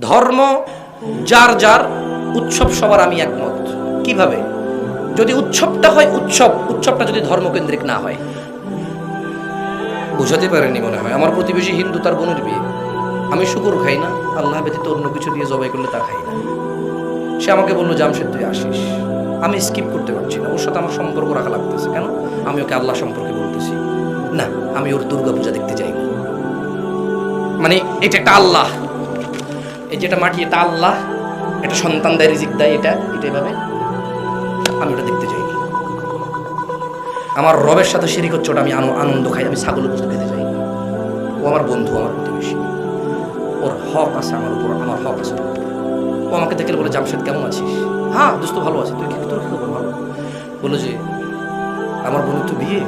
ধর্ম, যার যার উৎসব সবার আমি একমত। কীভাবে? যদি উৎসবটা হয় উৎসব, উৎসবটা যদি ধর্মকেন্দ্রিক না হয়। বুঝাতে পারেনি মনে হয়। আমার প্রতিবেশী হিন্দু, তার বোনের বিয়ে। আমি শুকুর খাই না, আল্লাহ ব্যতীত অন্য কিছু দিয়ে জবাই করলে তা খাই না। সে আমাকে বলল জামশেদ তুই আসিস। আমি স্কিপ করতে পারছি না। ওর সাথে আমার সম্পর্ক রাখা লাগতেছে। কেন? আমি ওকে আল্লাহ সম্পর্কে বলতেছি। না, আমি ওর দুর্গা পূজা দেখতে চাই মানে এটা একটা আল্লাহ। এই যেটা মাটি, এটা আল্লাহ, এটা সন্তান দেয়, রিজিক দেয়, এটা এটা এভাবে আমি ওটা দেখতে চাইনি আমার রবের সাথে শিরিক হচ্ছে ওটা আমি আনো- আনন্দ খাই, আমি ছাগল বস্তু খেতে চাই। ও আমার বন্ধু, আমার প্রতিবেশী। ওর হক আছে আমার উপর, আমার হক আছে ও আমাকে দেখলে বলে, জামশেদ, কেমন আছিস? হ্যাঁ দোস্ত, ভালো আছি। তুই কি তোর কি খবর ভালো বলল যে, আমার বোনের তো বিয়ে।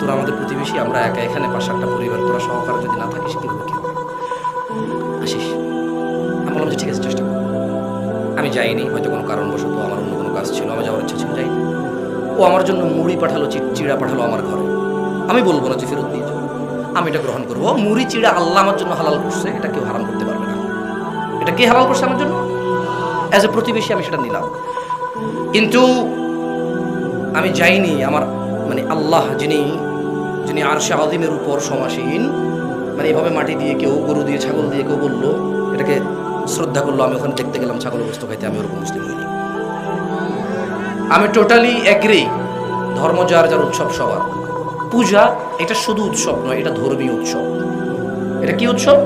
তোরা আমাদের প্রতিবেশী, আমরা একা এখানে একটা পরিবার, তোরা সহকারে যদি না থাকিস কি হবে আসিস। বললাম যে ঠিক আছে চেষ্টা কর আমি যাইনি, হয়তো কোনো কারণবশত আমার অন্য কোনো কাজ ছিল, আমার যাওয়ার ইচ্ছা ছিল, যাইনি। ও আমার জন্য মুড়ি পাঠালো চিড়া পাঠালো আমার ঘরে। আমি বলব না যে ফেরত দিয়ে যাও। আমি এটা গ্রহণ করব। মুড়ি, চিড়া আল্লাহ আমার জন্য হালাল করছে, এটা কেউ হারাম করতে পারবে না। এটা কে হালাল করছে আমার জন্য? অ্যাজ এ প্রতিবেশী আমি সেটা নিলাম। কিন্তু আমি যাইনি, আমার মানে আল্লাহ যিনি যিনি আরশে আদিমের উপর সমাসীন মানে এভাবে মাটি দিয়ে কেউ গরু দিয়ে, ছাগল দিয়ে কেউ বলল, এটাকে শ্রদ্ধা করল আমি ওখানে দেখতে গেলাম, ছাগল বস্তু খাইতে, আমি ওরকম মুসলিম হইনি। আমি টোটালি এগ্রি ধর্ম যার যার উৎসব সবার। পূজা, এটা শুধু উৎসব নয়, এটা ধর্মীয় উৎসব। এটা কি উৎসব?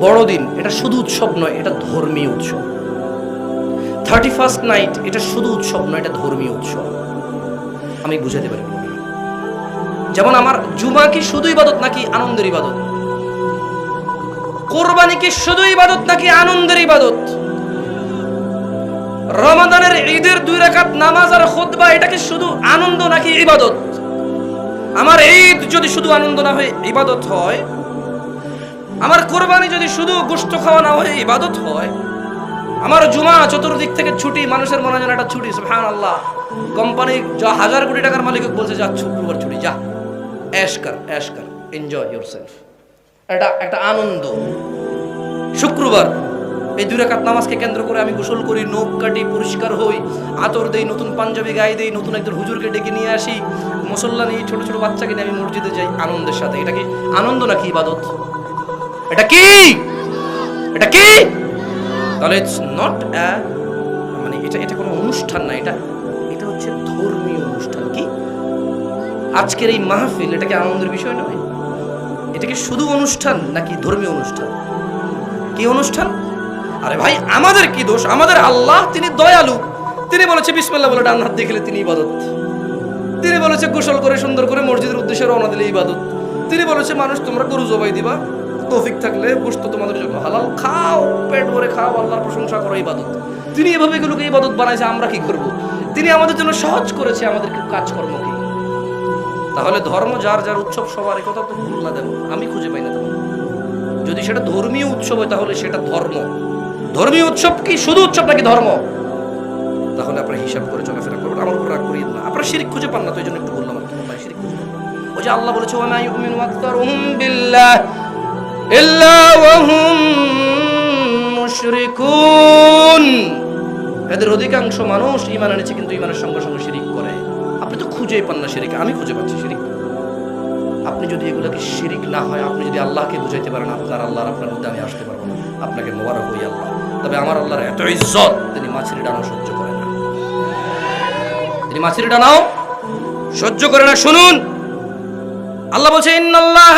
বড়দিন, এটা শুধু উৎসব নয়, এটা ধর্মীয় উৎসব। থার্টি ফার্স্ট নাইট এটা শুধু উৎসব নয়, এটা ধর্মীয় উৎসব। আমি বুঝাতে পারি। যেমন আমার জুমা কি শুধু ইবাদত নাকি আনন্দের ইবাদত? কোরবানি কি শুধু ইবাদত নাকি আনন্দের ইবাদত? রমাদানের ঈদের দুই রাকাত নামাজ আর খুতবা, এটা কি শুধু আনন্দ নাকি ইবাদত? আমার ঈদ যদি শুধু আনন্দ না হয়ে, ইবাদত হয়? আমার কোরবানি যদি শুধু গোস্ত খাওয়া না হয়ে, ইবাদত হয়? আমার জুমা চতুর্দিক থেকে ছুটি, মানুষের মনে হয় যেন একটা ছুটি সুবহান আল্লাহ কোম্পানি যা হাজার কোটি টাকার মালিক বলছে, যা শুক্রবার ছুটি, যা। অ্যাশ কর অ্যাশ কর এনজয় ইউর সেলফ এটা একটা আনন্দ। শুক্রবার এই দুই রাকাত নামাজকে কেন্দ্র করে আমি গোসল করি, নখ কাটি পরিষ্কার হই, আতর দেই, নতুন পাঞ্জাবি গায়ে দেই, নতুন একজন হুজুরকে ডেকে নিয়ে আসি। মুসল্লা নিয়ে ছোট ছোট বাচ্চাকে নিয়ে আমি মসজিদে যাই আনন্দের সাথে। এটা কি আনন্দ নাকি ইবাদত? এটা কি? এটা কি? তাহলে ইটস নট মানে এটা এটা কোনো অনুষ্ঠান না, এটা এটা হচ্ছে ধর্মীয় অনুষ্ঠান। কি? আজকের এই মাহফিল, এটা কি আনন্দের বিষয় নয়? এটা কি শুধু অনুষ্ঠান নাকি ধর্মীয় অনুষ্ঠান? কি অনুষ্ঠান? আরে ভাই, আমাদের কি দোষ? আমাদের আল্লাহ, তিনি দয়ালু। তিনি বলেছে, বিসমিল্লাহ বলে ডান হাত দেখলে তিনি ইবাদত। তিনি বলেছে, গোসল করে সুন্দর করে মসজিদের উদ্দেশ্যে রওনা দিলে ইবাদত। তিনি বলেছে, মানুষ, তোমরা গরু জবাই দিবা। তৌফিক থাকলে গোস্ত তোমাদের জন্য হালাল। খাও, পেট ভরে খাও, আল্লাহর প্রশংসা করো, ইবাদত। তিনি এভাবে এগুলোকে ইবাদত বানাইছে, আমরা কি করব? তিনি আমাদের জন্য সহজ করেছে আমাদের কাজকর্মকে তাহলে ধর্ম যার যার উৎসব, সবার কথা তো ভুল না দেব আমি খুঁজে পাই না। যদি সেটা ধর্মীয় উৎসব হয়, তাহলে সেটা ধর্ম। ধর্মীয় উৎসব কি শুধু উৎসব নাকি ধর্ম? তাহলে আপনারা হিসাব করে চলাফেরা করবেন। আমার উপর রাগ করিয়েন না। আপনারা শিরিক খুঁজে পান না তো এই জন্য একটু বললাম আর শিরিক খুঁজে যে আল্লাহ বলেছে, ওয়া মা ইউমিনু আকতারুহুম বিল্লাহ ইল্লা ওয়া হুম মুশরিকুন। এদের অধিকাংশ মানুষ ইমান এনেছে, কিন্তু ইমানের সঙ্গে সঙ্গে শিরিক করে। আপনি তো খুঁজেই পান না শিরিক, আমি খুঁজে পাচ্ছি শিরিক। আপনি যদি এগুলোকে শিরিক না হয়, আপনি যদি আল্লাহকে বুঝাইতে পারেন, আপনার আল্লাহর আপনার মধ্যে আমি আসতে পারব না। আপনাকে মোবারক হই আল্লাহ। তবে আমার আল্লাহর এত ইজ্জত, তিনি মাছের ডানাও সহ্য করে না। তিনি মাছের ডানাও সহ্য করে না। শুনুন, আল্লাহ বলছে, ইন্নাল্লাহ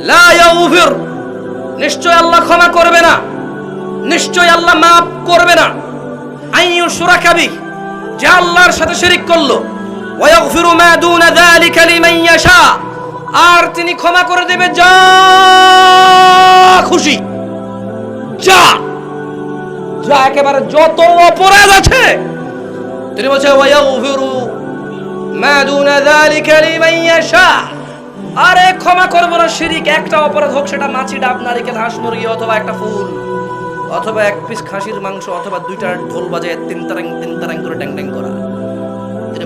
লা ইয়াগফির। নিশ্চয় আল্লাহ ক্ষমা করবে না। নিশ্চয় আল্লাহ মাফ করবে না। আইয়ু শুরাকাবি যে আল্লাহর সাথে শিরিক করল। ওয়াগফিরু মা দুনা যালিকা লিমান ইয়াশা। আর তিনি ক্ষমা করে দেবে, যা খুশি। যা। যা একেবারে যত অপরাধ আছে। তিনি বলছে, ওয়াগফিরু মা দুনা যালিকা লিমান ইয়াশা। আরে ক্ষমা করব না, শিরিক, একটা অপরাধ হোক, সেটা মাছি, ডাব, নারিকেল, হাঁস, মুরগি, অথবা একটা ফুল, অথবা এক পিস খাসির মাংস, অথবা দুইটা ঢোল বাজায় তিন তারাং তিন তারাং করে ট্যাং ট্যাং করা।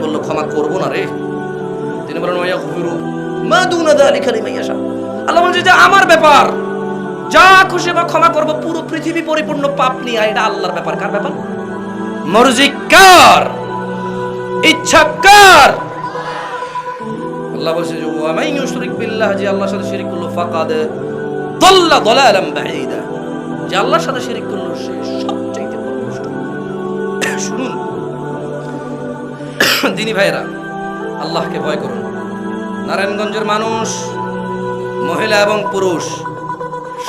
বলল, ক্ষমা করব না রে। তিনি বললেন, ওয়া মা ইয়াশা। আল্লাহ যে আমার ব্যাপার, যা খুশি বা ক্ষমা করব, পুরো পৃথিবী পরিপূর্ণ পাপ নিয়ে এটা আল্লাহর ব্যাপার। কার ব্যাপার? মর্জি কার? ইচ্ছা কার? আল্লাহ বলছে যে, ওয়া মাই ইউশরিক বিল্লাহ, যে আল্লাহর সাথে শিরিক করল, ফাকাদ দাল্লা বাঈদা। যে আল্লাহর সাথে শিরিক করল, সে পথভ্রষ্ট শুনুন দিনী ভাইরা, আল্লাহকে ভয় করুন। নারায়ণগঞ্জের মানুষ, মহিলা এবং পুরুষ,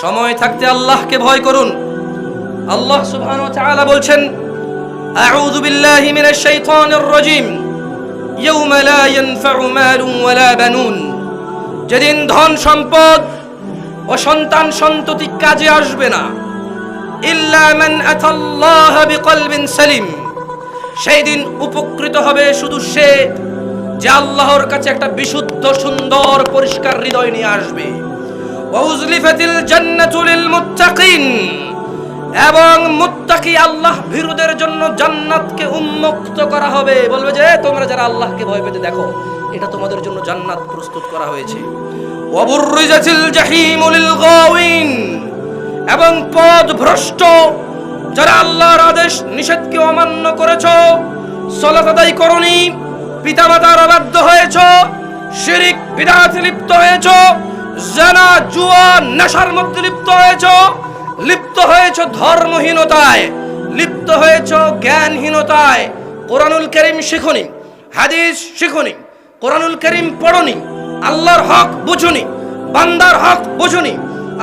সময় থাকতে আল্লাহকে ভয় করুন। আল্লাহ সুবহানাহু ওয়া তাআলা বলছেন, আউযু বিল্লাহি মিনাশ শাইতানির রাজীম, ইয়াউমা লা ইয়ানফা'ু মালুন ওয়ালা বানুন। যেদিন ধন সম্পদ ও সন্তান সন্ততি কাজে আসবে না, ইল্লা মান আতাল্লাহ বিকলবিন সালিম। সেই দিন উপকৃত হবে শুধু সে যে আল্লাহর কাছে একটা বিশুদ্ধ, সুন্দর, পরিষ্কার হৃদয় নিয়ে আসবে। ওয়াউজলিফাতিল জান্নাতু লিল মুত্তাকিন এবং মুত্তাকি আল্লাহ ভীরুদের জন্য জান্নাতকে উন্মুক্ত করা হবে। বলবে যে তোমরা যারা আল্লাহকে ভয় পেতে দেখো, এটা তোমাদের জন্য জান্নাত প্রস্তুত করা হয়েছে। ওয়াবুররিজাতিল জাহিমু লিল গাওয়িন এবং পদ ভ্রষ্ট যারা আল্লাহর আদেশ নিষেধকে অমান্য করেছ, সলাত আদায় করনি, পিতামাতার অবাধ্য হয়েছ, শিরিক, বিদাতে লিপ্ত হয়েছ, জানা, জুয়া, নেশার মধ্যে লিপ্ত হয়েছ লিপ্ত হয়েছ ধর্মহীনতায়, লিপ্ত হয়েছ জ্ঞানহীনতায়। কোরআনুল করিম শিখনি, হাদিস শিখনি, কোরআনুল করিম পড়নি, আল্লাহর হক বুঝুনি, বান্দার হক বুঝুনি।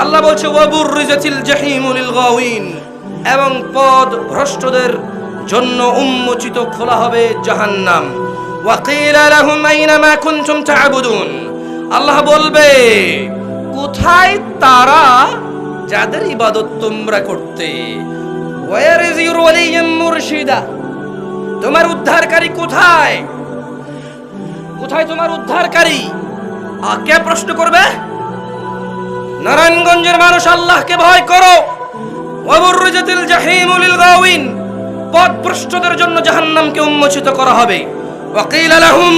আল্লাহ বলছে, ওয়াবুর রিজাতিল জাহিমুল গাওয়িন এবং পদ ভ্রষ্টদের জন্য উন্মোচিত খোলা হবে জাহান্নাম। আল্লাহ বলবে, কোথায় তারা যাদের ইবাদত তোমরা করতে? তোমার উদ্ধারকারী কোথায়? কোথায় তোমার উদ্ধারকারী? কে প্রশ্ন করবে? নারায়ণগঞ্জের মানুষ আল্লাহকে ভয় করো। ওয়াবুররিজাতিল জাহিমু লিল গাওয়িন। পথভ্রষ্টদের জন্য জাহান্নামকে উন্মোচিত করা হবে। ওয়াকিল লাহুম,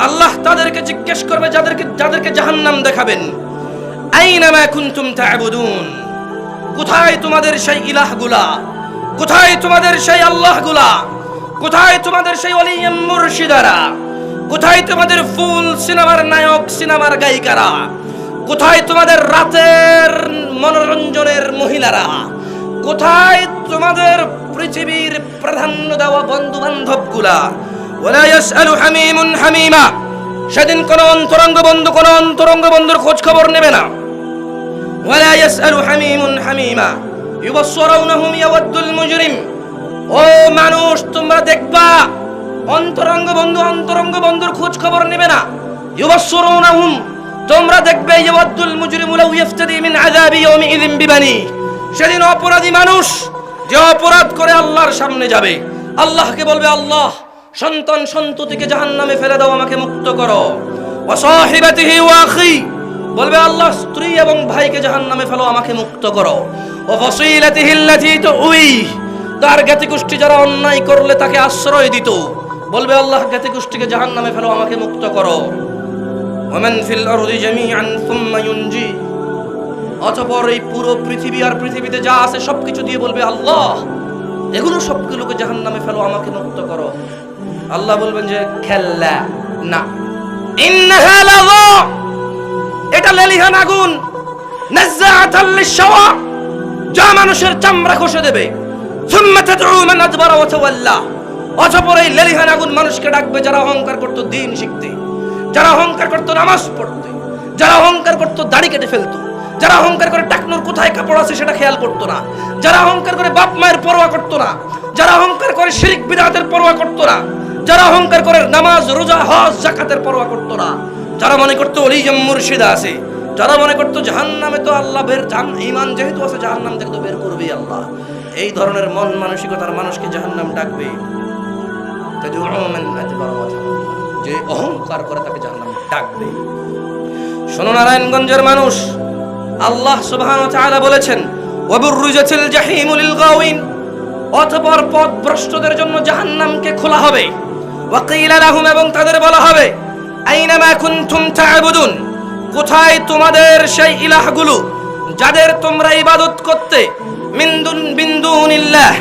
আল্লাহ তাদেরকে জিজ্ঞেস করবে, যাদেরকে যাদেরকে জাহান্নাম দেখাবেন। আইনা মা কুনতুম তা'বুদুন? কোথায় তোমাদের সেই ইলাহগুলা? কোথায় তোমাদের সেই আল্লাহগুলা? কোথায় তোমাদের সেই ওলিয়াম মুর্শিদারা? কোথায় তোমাদের ফুল সিনেমার নায়ক, সিনেমার গায়িকারা? কোথায় তোমাদের রাতের মনোরঞ্জনের মহিলারা? কোথায় তোমাদের পৃথিবীর প্রাধান্য দেওয়া বন্ধু বান্ধবগুলা হামিমা। সেদিন কোন অন্তরঙ্গ বন্ধু, কোন অন্তরঙ্গ বন্ধুর খোঁজ খবর নেবে না। ওয়ালা ইয়াসআলু হামিমুন হামিমা। ইউবসসিরুনহুম ইয়াওয়াদ্দুল মুজরিম। ও মানুষ, তোমরা দেখবা, অন্তরঙ্গ বন্ধু, অন্তরঙ্গ বন্ধুর খোঁজ খবর নেবে না। ইউবসসিরুনহুম, তোমরা দেখবে ইয়াওয়াদ্দুল মুজরিমু লাউ ইফতাদি মিন আযাবি ইয়াউমিযিন বিবানি। সেদিন অপরাধী মানুষ যে অপরাধ করে আল্লাহর সামনে যাবে, আল্লাহকে বলবে, আল্লাহ, সন্তান সন্ততিকে জাহান্নামে ফেলে দাও, আমাকে মুক্ত করো। ওয়া সাহিবাতিহি ওয়া বলবে, আল্লাহ, স্ত্রী এবং ভাইকে জাহান্নামে ফেলো, আমাকে মুক্ত করো। ও ফসিলাতিহি আল্লাতী তুই তার জ্ঞাতি গোষ্ঠী যারা অন্যায় করলে তাকে আশ্রয় দিত, বলবে, আল্লাহ জ্ঞাতি গোষ্ঠীকে জাহান্নামে ফেলো, আমাকে মুক্ত করো। ওমান ফিল আরদি জামিআন, সুম্মা ইউনজি অতঃপর এই পুরো পৃথিবী আর পৃথিবীতে যা আছে সবকিছু দিয়ে বলবে, আল্লাহ, এগুলো সবগুলোকে জাহান নামে ফেলো, আমাকে মুক্ত করো। আল্লাহ বলবেন যে খেল্লা না। এটা লেলিহান আগুন যা মানুষের চামড়া খসে দেবে। ওয়া এই লেলিহান আগুন মানুষকে ডাকবে, যারা অহংকার করত দিন শিখতে, যারা অহংকার করত নামাজ পড়তে, যারা অহংকার করত দাড়ি কেটে ফেলতো। যারা অহংকার করে টাকনুর কোথায় কাপড় আছে সেটা খেয়াল করতো না। যারা অহংকার করে বাপ মায়ের পরোয়া করতো না, যারা অহংকার করে শিরিক বিদাতের পরোয়া করতো না, যারা অহংকার করে নামাজ, রোজা, হজ জাকাতের পরোয়া করতো না, যারা মনে করতো অলিজম মুর্শিদা আছে, যারা মনে করতো জাহান্নামে তো আল্লাহ বের জান ইমান যেহেতু আছে, জাহান্নাম থেকে তো বের করবেই আল্লাহ। এই ধরনের মন মানসিকতার মানুষকে ডাকবে। মান আদবারা ওয়া তাওয়াল্লা। যে অহংকার করে তাকে জাহান্নাম ডাকবে। শোনো নারায়ণগঞ্জের মানুষ আল্লাহ সুবহানাহু বলেছেন, ওয়াবুররিজাতিল অতঃপর পথভ্রষ্টদের জন্য জাহান্নামকে খোলা হবে। এবং তাদের বলা হবে আইনামা কোথায় তোমাদের সেই ইলাহগুলো যাদের তোমরা ইবাদত করতে মিন্দুন বিন্দুনিল্লাহ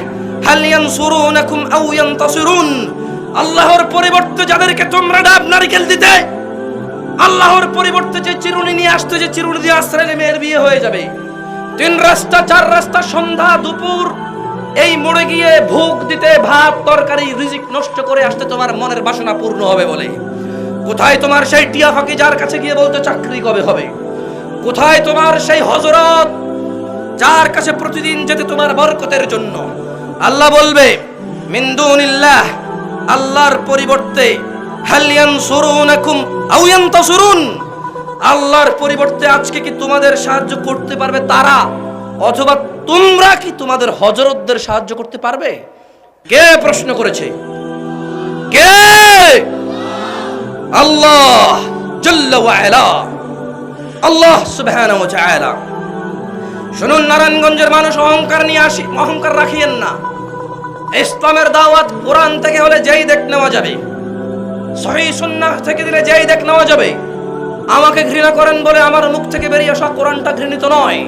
আল্লাহর পরিবর্তে যাদেরকে তোমরা ডাব নারকেল দিতে আল্লাহর পরিবর্তে যে চিরুনি নিয়ে আসতো, যে চিরুনি দিয়ে আশ্রয় মেয়ের বিয়ে হয়ে যাবে। তিন রাস্তা, চার রাস্তা, সন্ধ্যা, দুপুর, এই মোড়ে গিয়ে ভোগ দিতে, ভাত, তরকারি, রিজিক নষ্ট করে আসতে তোমার মনের বাসনা পূর্ণ হবে বলে। কোথায় তোমার সেই টিয়া ফাঁকি যার কাছে গিয়ে বলতে চাকরি কবে হবে? কোথায় তোমার সেই হজরত যার কাছে প্রতিদিন যেতে তোমার বরকতের জন্য? আল্লাহ বলবে মিন্দুনিল্লাহ আল্লাহর পরিবর্তে আল্লাহর পরিবর্তে আজকে কি তোমাদের সাহায্য করতে পারবে তারা? অথবা তোমরা কি তোমাদের হজরতদের সাহায্য করতে পারবে? কে প্রশ্ন করেছে? কে? আল্লাহ জল্লা আল্লাহ শুনুন, নারায়ণগঞ্জের মানুষ অহংকার নিয়ে আসি, অহংকার রাখিয়েন না। ইসলামের দাওয়াত কোরআন থেকে হলে যেই দেখ নেওয়া যাবে। সহি সুন্নাহ থেকে দিলে যেই দেখ নেওয়া যাবে। আমাকে ঘৃণা করেন বলে আমার মুখ থেকে বেরিয়ে আসা কোরআনটা ঘৃণিত নয়।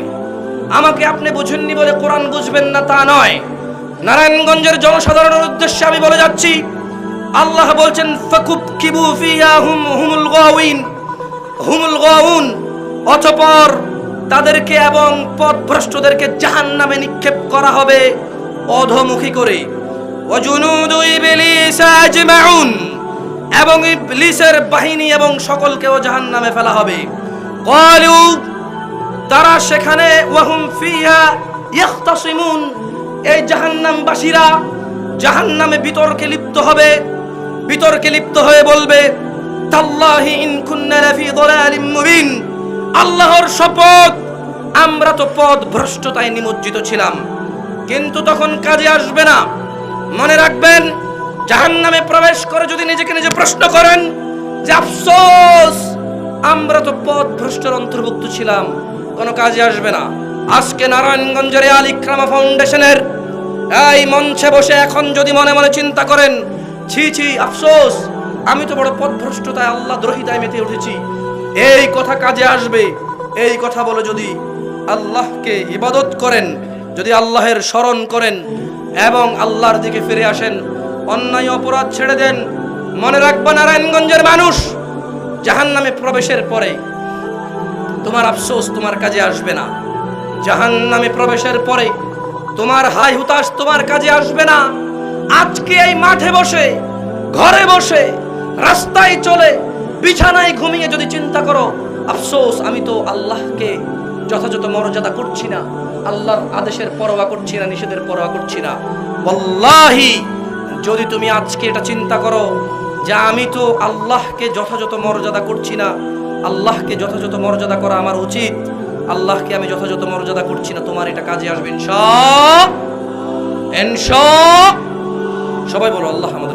আমাকে আপনি বুঝেননি বলে কোরআন বুঝবেন না তা নয়। নারায়ণগঞ্জের জনসাধারণের উদ্দেশ্যে আমি বলে যাচ্ছি, আল্লাহ বলছেন ফাকুব কিবু ফিয়া হুম হুমুল গাউইন। হুমুল গাউন, অতঃপর তাদেরকে এবং পথভ্রষ্টদেরকে জাহান নামে নিক্ষেপ করা হবে অধমুখী করে। ওয়াজুনুদু ইবলিস আজমাউন। এবং ইবলিসের বাহিনী এবং সকলকেও জাহান নামে ফেলা হবে। ক্বালু, তারা সেখানে, ওয়াহুম ফিহা ইয়াখতাসিমুন। এই জাহান্নামবাসীরা জাহান্নামে বিতর্কে লিপ্ত হবে। বিতর্কে লিপ্ত হয়ে বলবে, তাল্লাহি ইন কুন্না লাফি দালালিম মুবিন। আল্লাহর শপথ, আমরা তো পথ ভ্রষ্টতায় নিমজ্জিত ছিলাম। কিন্তু তখন কাজে আসবে না। মনে রাখবেন জাহান্নামে প্রবেশ করে যদি নিজেকে নিজে প্রশ্ন করেন যে, আফসোস, আমরা তো পথ ভ্রষ্টের অন্তর্ভুক্ত ছিলাম, কোনো কাজে আসবে না। আজকে নারায়ণগঞ্জের এই আলিক্রামা ফাউন্ডেশনের এই মঞ্চে বসে এখন যদি মনে মনে চিন্তা করেন, ছি ছি, আফসোস, আমি তো বড় পথভ্রষ্টতায় আল্লাহ দ্রোহিতায় মেতে উঠেছি। এই কথা কাজে আসবে, এই কথা বলে যদি আল্লাহকে ইবাদত করেন, যদি আল্লাহের স্মরণ করেন এবং আল্লাহর দিকে ফিরে আসেন অন্যায় অপরাধ ছেড়ে দেন। মনে রাখবা, নারায়ণগঞ্জের মানুষ জাহান নামে প্রবেশের পরে তোমার আফসোস তোমার কাজে আসবে না। জাহান নামে প্রবেশের পরে তোমার হাই হুতাশ তোমার কাজে আসবে না। আজকে এই মাঠে বসে, ঘরে বসে, রাস্তায় চলে, বিছানায় ঘুমিয়ে যদি চিন্তা করো, আফসোস, আমি তো আল্লাহকে যথাযথ মর্যাদা করছি না। আল্লাহর আদেশের পরোয়া করছি না, নিষেধের পরোয়া করছি না। ওয়াল্লাহি যদি তুমি আজকে এটা চিন্তা করো যে আমি তো আল্লাহকে যথাযথ মর্যাদা করছি না, আল্লাহকে যথাযথ মর্যাদা করা আমার উচিত, আল্লাহকে আমি যথাযথ মর্যাদা করছি না, তোমার এটা কাজে আসবে সবাই বলো, আল্লাহ আমাদেরকে